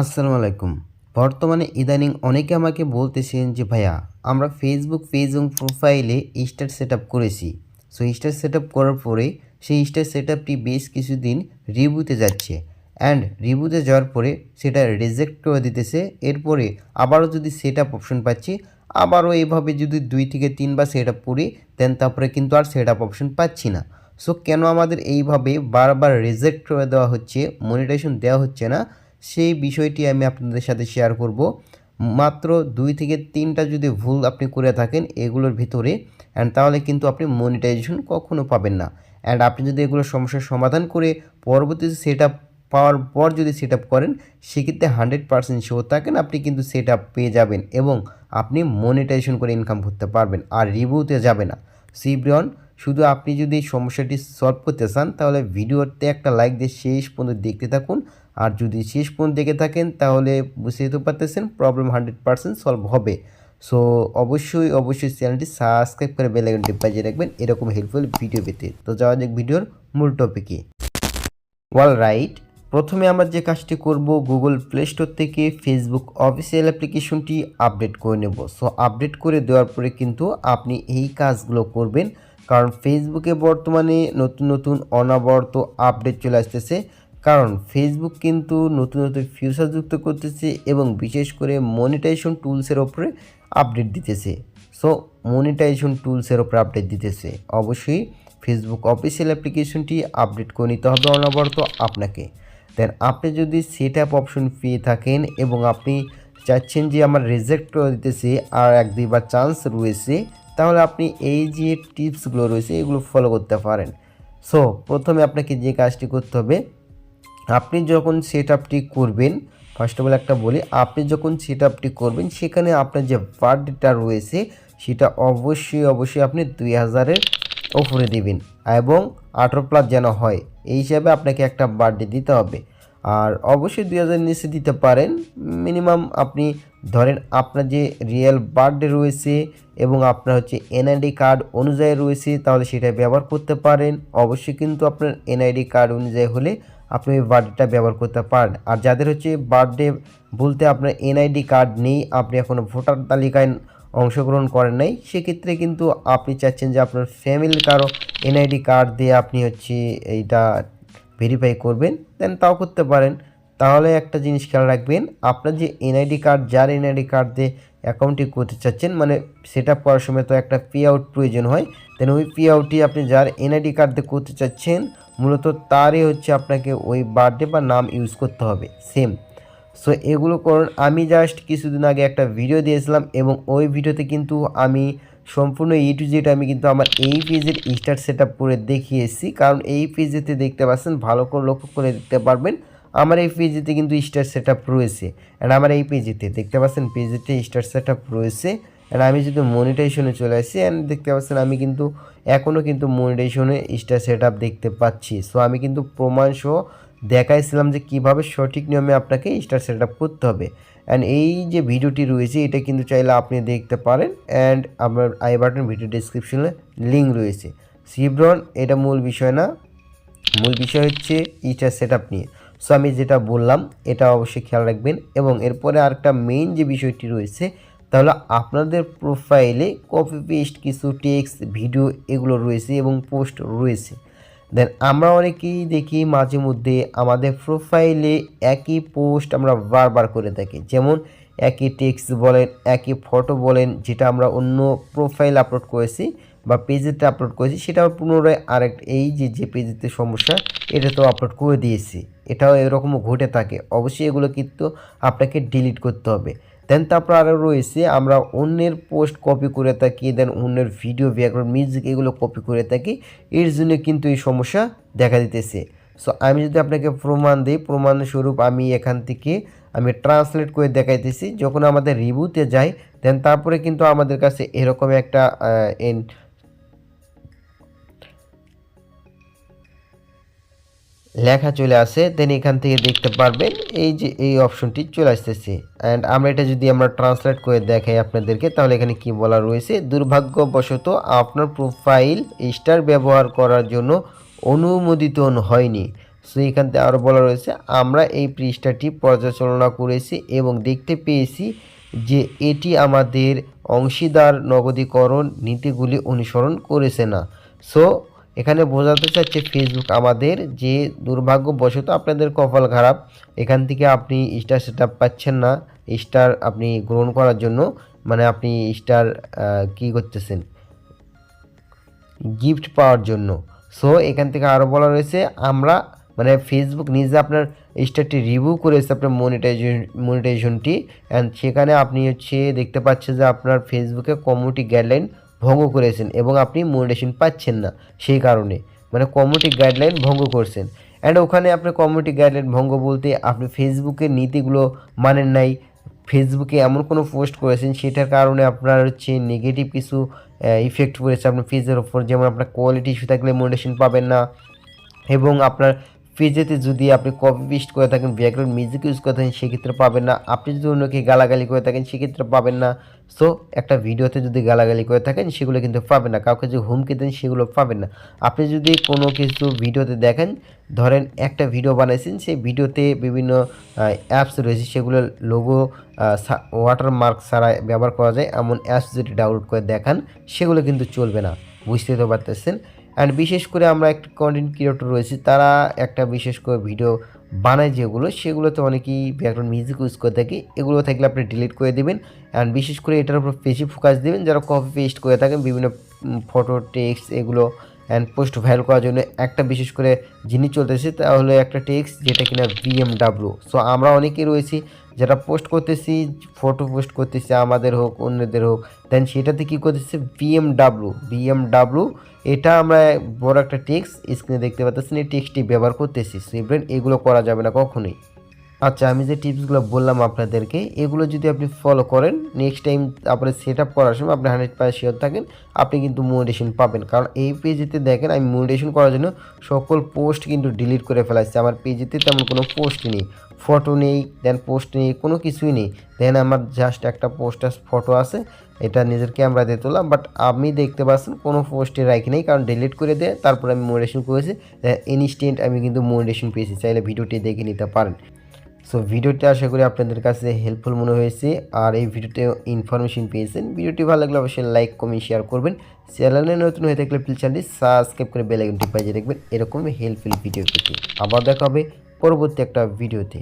আসসালামু আলাইকুম। বর্তমানে ইদানিং অনেকে আমাকে বলতেছেন যে, ভাইয়া, আমরা ফেসবুক পেজ এবং প্রোফাইলে স্টার সেট করেছি। সো স্টার সেট করার পরে সেই স্টার সেট আপটি বেশ কিছুদিন রিভিউতে যাচ্ছে। অ্যান্ড রিভিউতে যাওয়ার পরে সেটা রিজেক্ট করে দিতেছে। এরপরে আবারও যদি সেট আপ অপশন পাচ্ছি, আবারও এইভাবে যদি দুই থেকে তিনবার সেট আপ করি দেন তারপরে কিন্তু আর সেট আপ অপশন পাচ্ছি না। সো কেন আমাদের এইভাবে বারবার রিজেক্ট করে দেওয়া হচ্ছে মনিটাইজেশন দেওয়া হচ্ছে না? সেই বিষয়টি আমি আপনাদের সাথে শেয়ার করব। মাত্র দুই থেকে তিনটা যদি ভুল আপনি করে থাকেন, এগুলোর ভিতরে অ্যান্ড তাহলে কিন্তু আপনি মনিটাইজেশন কখনো পাবেন না। অ্যান্ড আপনি যদি এগুলোর সমস্যার সমাধান করে পরবর্তীতে সেট পাওয়ার পর যদি সেট করেন, সেক্ষেত্রে হান্ড্রেড পার্সেন্ট শিওর থাকেন আপনি কিন্তু সেট পেয়ে যাবেন এবং আপনি মনিটাইজেশন করে ইনকাম করতে পারবেন, আর রিভিউতে যাবে না। সিব্রিয়ন শুধু আপনি যদি সমস্যাটি সলভ করতে চান, তাহলে ভিডিওতে একটা লাইক দিয়ে শেষ পর্যন্ত দেখতে থাকুন। আর যদি শেষ পর্যন্ত দেখে থাকেন, তাহলে বুঝতে পারতেছেন প্রবলেম হান্ড্রেড পার্সেন্ট সলভ হবে। সো অবশ্যই অবশ্যই চ্যানেলটি সাবস্ক্রাইব করে বেল আইকনটি বাজিয়ে রাখবেন। এরকম হেল্পফুল ভিডিও পেতে। তো যাওয়া যাক ভিডিওর মূল টপিকে ওয়াল রাইট প্রথমে আমরা যে কাজটি করব গুগল প্লে স্টোর থেকে ফেসবুক অফিসিয়াল অ্যাপ্লিকেশনটি আপডেট করে নেব। সো আপডেট করে দেওয়ার পরে কিন্তু আপনি এই কাজগুলো করবেন। কারণ ফেসবুকে বর্তমানে নতুন নতুন অনাবর্ত আপডেট চলে আসতেছে। কারণ ফেসবুক কিন্তু নতুন নতুন ফিউচার যুক্ত করতেছে এবং বিশেষ করে মনিটাইজেশন টুলসের ওপরে আপডেট দিতেছে। সো মনিটাইজেশন টুলসের ওপরে আপডেট দিতেছে। অবশ্যই ফেসবুক অফিসিয়াল অ্যাপ্লিকেশনটি আপডেট করে নিতে হবে অনবরত আপনাকে। দেন আপনি যদি সেট আপ অপশন পেয়ে থাকেন এবং আপনি চাচ্ছেন যে আমার রিজেক্ট করে দিতেছে আর এক, দুইবার চান্স রয়েছে তাহলে আপনি এই যে টিপসগুলো রয়েছে, এগুলো ফলো করতে পারেন। সো প্রথমে আপনাকে যে কাজটি করতে হবে, আপনি যখন সেট আপটি করবেন ফার্স্ট অফ অল একটা বলি, আপনি যখন সেট আপটি করবেন, সেখানে আপনার যে বার্থডেটা রয়েছে, সেটা অবশ্যই অবশ্যই আপনি দুই হাজারের ওপরে দিবেন এবং আঠেরো প্লাস যেন হয়, এই হিসাবে আপনাকে একটা বার্থডে দিতে হবে। আর অবশ্যই দুই হাজার নিচে দিতে পারেন। মিনিমাম আপনি ধরেন আপনার যে রিয়েল বার্থডে রয়েছে এবং আপনার হচ্ছে এনআইডি কার্ড অনুযায়ী রয়েছে, তাহলে সেটা ব্যবহার করতে পারেন। অবশ্যই কিন্তু আপনার এনআইডি কার্ড অনুযায়ী হলে আপনি ওই বার্থডেটা ব্যবহার করতে পারেন। আর যাদের হচ্ছে বার্থডে বলতে আপনার এনআইডি কার্ড নেই, আপনি এখনও ভোটার তালিকায় অংশগ্রহণ করেন নাই, সেক্ষেত্রে কিন্তু আপনি চাচ্ছেন যে আপনার ফ্যামিলির কারও এনআইডি কার্ড দিয়ে আপনি হচ্ছে এইটা ভেরিফাই করবেন দেন তাও করতে পারেন। তাহলে একটা জিনিস খেয়াল রাখবেন, আপনার যে এনআইডি কার্ড যার এনআইডি কার্ড দিয়ে অ্যাকাউন্টটি করতে চাচ্ছেন মানে সেট আপ করার সময় তো একটা পে আউট প্রয়োজন হয় দেন ওই পে আউটটি আপনি যার এনআইডি কার্ড দিয়ে করতে চাচ্ছেন, মূলত তারই হচ্ছে আপনাকে ওই বার্থডে বা নাম ইউজ করতে হবে সেম সো এগুলো করুন। আমি জাস্ট কিছুদিন আগে একটা ভিডিও দিয়েছিলাম এবং ওই ভিডিওতে কিন্তু আমি সম্পূর্ণ এ টু জেড আমি কিন্তু আমার এই পেজের স্টার সেট করে দেখিয়েছি। কারণ এই পেজেতে দেখতে পাচ্ছেন, ভালো করে লক্ষ্য করে দেখতে পারবেন, আমার এই পেজেতে কিন্তু স্টার সেট রয়েছে। অ্যান্ড আমার এই পেজেতে দেখতে পাচ্ছেন পেজেতে স্টার সেট রয়েছে। অ্যান্ড আমি যদি মনিটাইজেশনে চলে আসি অ্যান্ড দেখতে পাচ্ছেন, আমি কিন্তু এখনও কিন্তু মনিটাইজেশনে স্টার সেট দেখতে পাচ্ছি। সো আমি কিন্তু প্রমাণ সহ দেখাইছিলাম যে কীভাবে সঠিক নিয়মে আপনাকে স্টার সেট করতে হবে। অ্যান্ড এই যে ভিডিওটি রয়েছে, এটা কিন্তু চাইলে আপনি দেখতে পারেন। অ্যান্ড আমার আই বাটন ভিডিও ডিসক্রিপশনে লিঙ্ক রয়েছে। সিব্রন এটা মূল বিষয় না। মূল বিষয় হচ্ছে স্টার সেট নিয়ে। সো আমি যেটা বললাম, এটা অবশ্যই খেয়াল রাখবেন। এবং এরপরে আরেকটা মেইন যে বিষয়টি রয়েছে তাহলে আপনাদের প্রোফাইলে কপি পেস্ট কিছু টেক্সট ভিডিও এগুলো রয়েছে এবং পোস্ট রয়েছে। দেন আমরা অনেকেই দেখি মাঝে মধ্যে আমাদের প্রোফাইলে একই পোস্ট আমরা বারবার করে থাকি। যেমন একই টেক্সট বলেন, একই ফটো বলেন, যেটা আমরা অন্য প্রোফাইল আপলোড করেছি বা পেজেতে আপলোড করেছি, সেটাও পুনরায় আরেক এই যে যে পেজেতে সমস্যা, এটা তো আপলোড করে দিয়েছি। এটাও এরকমও ঘটে থাকে। অবশ্যই এগুলো কিন্তু আপনাকে ডিলিট করতে হবে। দেন তারপর আরও রয়েছে, আমরা অন্যের পোস্ট কপি করে থাকি দেন অন্যের ভিডিও ব্যাকগ্রাউন্ড মিউজিক এগুলো কপি করে থাকি, এর জন্য কিন্তু এই সমস্যা দেখা দিতেছে। সো আমি যদি আপনাকে প্রমাণ দিই প্রমাণস্বরূপ আমি এখান থেকে, আমি ট্রান্সলেট করে দেখাইতেছি, যখন আমাদের রিভিউতে যাই দেন তারপরে কিন্তু আমাদের কাছে এরকম একটা লেখা চলে আসে দেন এখান থেকে দেখতে পারবেন এই যে এই অপশনটি চলে আসতেছে। অ্যান্ড আমরা এটা যদি আমরা ট্রান্সলেট করে দেখাই আপনাদেরকে, তাহলে এখানে কি বলা রয়েছে? দুর্ভাগ্যবশত আপনার প্রোফাইল স্টার ব্যবহার করার জন্য অনুমোদিত হয়নি। সো এখান থেকে আরও বলা রয়েছে, আমরা এই পৃষ্ঠাটি পর্যালোচনা করেছি এবং দেখতে পেয়েছি যে এটি আমাদের অংশীদার নগদীকরণ নীতিগুলি অনুসরণ করেছে না। সো এখানে বোঝাতে চাচ্ছে ফেসবুক আমাদের যে দুর্ভাগ্যবশত আপনাদের কপাল খারাপ। এখান থেকে আপনি স্টার সেট পাচ্ছেন না। স্টার আপনি গ্রহণ করার জন্য মানে আপনি স্টার কী করতেছেন? গিফট পাওয়ার জন্য। সো এখান থেকে আরও বলা রয়েছে, আমরা মানে ফেসবুক নিজে আপনার স্টারটি রিভিউ করেছে আপনার মনিটাইজেশন মনিটাইজেশনটি অ্যান্ড সেখানে আপনি হচ্ছে দেখতে পাচ্ছেন যে আপনার ফেসবুকে কমিউনিটি গাইডলাইন ভঙ্গ করেছেন এবং আপনি মনিটাইজেশন পাচ্ছেন না সেই কারণে। মানে কমিউনিটি গাইডলাইন ভঙ্গ করছেন। অ্যান্ড ওখানে আপনি কমিউনিটি গাইডলাইন ভঙ্গ বলতে আপনি ফেসবুকের নীতিগুলো মানেন নাই। ফেসবুকে এমন কোনো পোস্ট করেছেন সেটার কারণে আপনার হচ্ছে নেগেটিভ কিছু ইফেক্ট পড়েছে। আপনার ফেজের ওপর যেমন আপনার কোয়ালিটি ইস্যু থাকলে মোটিভেশন পাবেন না। এবং আপনার পেজেতে যদি আপনি কপি পেস্ট করে থাকেন ব্যাকগ্রাউন্ড মিউজিক ইউজ করে থাকেন, সেক্ষেত্রে পাবেন না। আপনি যদি অন্যকে গালাগালি করে থাকেন, সেক্ষেত্রে পাবেন না। সো একটা ভিডিওতে যদি গালাগালি করে থাকেন, সেগুলো কিন্তু পাবেন না। কাউকে যদি হুমকি দেন, সেগুলো পাবেন না। আপনি যদি কোনো কিছু ভিডিওতে দেখেন, ধরেন একটা ভিডিও বানাইছেন, সেই ভিডিওতে বিভিন্ন অ্যাপস রয়েছে, সেগুলো লোগো ওয়াটারমার্ক ছাড়া ব্যবহার করা যায়। এমন অ্যাপস যদি ডাউনলোড করে দেখান, সেগুলো কিন্তু চলবে না। বুঝতে তো পারতেছেন? অ্যান্ড বিশেষ করে আমরা একটা কন্টেন্ট ক্রিয়েটর রয়েছে, তারা একটা বিশেষ করে ভিডিও বানায় যেগুলো, সেগুলোতে অনেকেই ব্যাকগ্রাউন্ড মিউজিক ইউজ করে থাকে, এগুলো থাকলে আপনি ডিলিট করে দেবেন। অ্যান্ড বিশেষ করে এটার উপর বেশি ফোকাস দেবেন, যারা কপি পেস্ট করে থাকেন, বিভিন্ন ফটো টেক্সট এগুলো অ্যান্ড পোস্ট ভাইরাল করার জন্য একটা বিশেষ করে জিনিস চলতেছে তা হলো একটা টেক্স যেটা কিনা বিএমডাব্লিউ সো আমরা অনেকেই রয়েছি যারা পোস্ট করতেছি ফটো পোস্ট করতেছি, আমাদের হোক, অন্যদের হোক দেন সেটাতে কী করতেছে? বিএমডাব্লিউ বিএমডাব্লিউ এটা আমরা বড় একটা টেক্সট স্ক্রিনে দেখতে পাচ্ছেন এই টেক্সটটি ব্যবহার করতেছি। সিভরেন এগুলো করা যাবে না কখনোই। আচ্ছা আমি যে টিপসগুলো বললাম আপনাদেরকে, এগুলো যদি আপনি ফলো করেন নেক্সট টাইম তারপরে সেট আপ করার সময় আপনি হান্ড্রেড পার্সেন্ট শিওর থাকেন, আপনি কিন্তু মোটিভেশন পাবেন। কারণ এই পেজেতে দেখেন, আমি মোটিভেশন করার জন্য সকল পোস্ট কিন্তু ডিলিট করে ফেলাচ্ছি আমার পেজেতে তেমন কোনো পোস্ট নেই। ফটো নেই দেন পোস্ট নেই, কোনো কিছুই নেই। দেন আমার জাস্ট একটা পোস্টার ফটো আছে, এটা নিজের ক্যামেরা দিয়ে তোলা বাট আপনি দেখতে পাচ্ছেন কোনো পোস্টে রাখি নেই, কারণ ডিলিট করে দেয় তারপর আমি মোটিভেশন করেছি। ইনস্ট্যান্ট আমি কিন্তু মোটিভেশন পেয়েছি। চাইলে ভিডিওটি দেখে নিতে পারেন। সো ভিডিওটি আশা করি আপনাদের কাছে হেল্পফুল মনে হয়েছে। আর এই ভিডিওতে ইনফরমেশন পেয়েছেন। ভিডিওটি ভালো লাগলে অবশ্যই লাইক কমেন্ট শেয়ার করবেন। চ্যানেলে নতুন হয়ে থাকলে প্লিজ চ্যানেলটি সাবস্ক্রাইব করে বেলাইকনটি বাজিয়ে রাখবেন। এরকম হেল্পফুল ভিডিও পেতে। আবার দেখা হবে পরবর্তী একটা ভিডিওতে।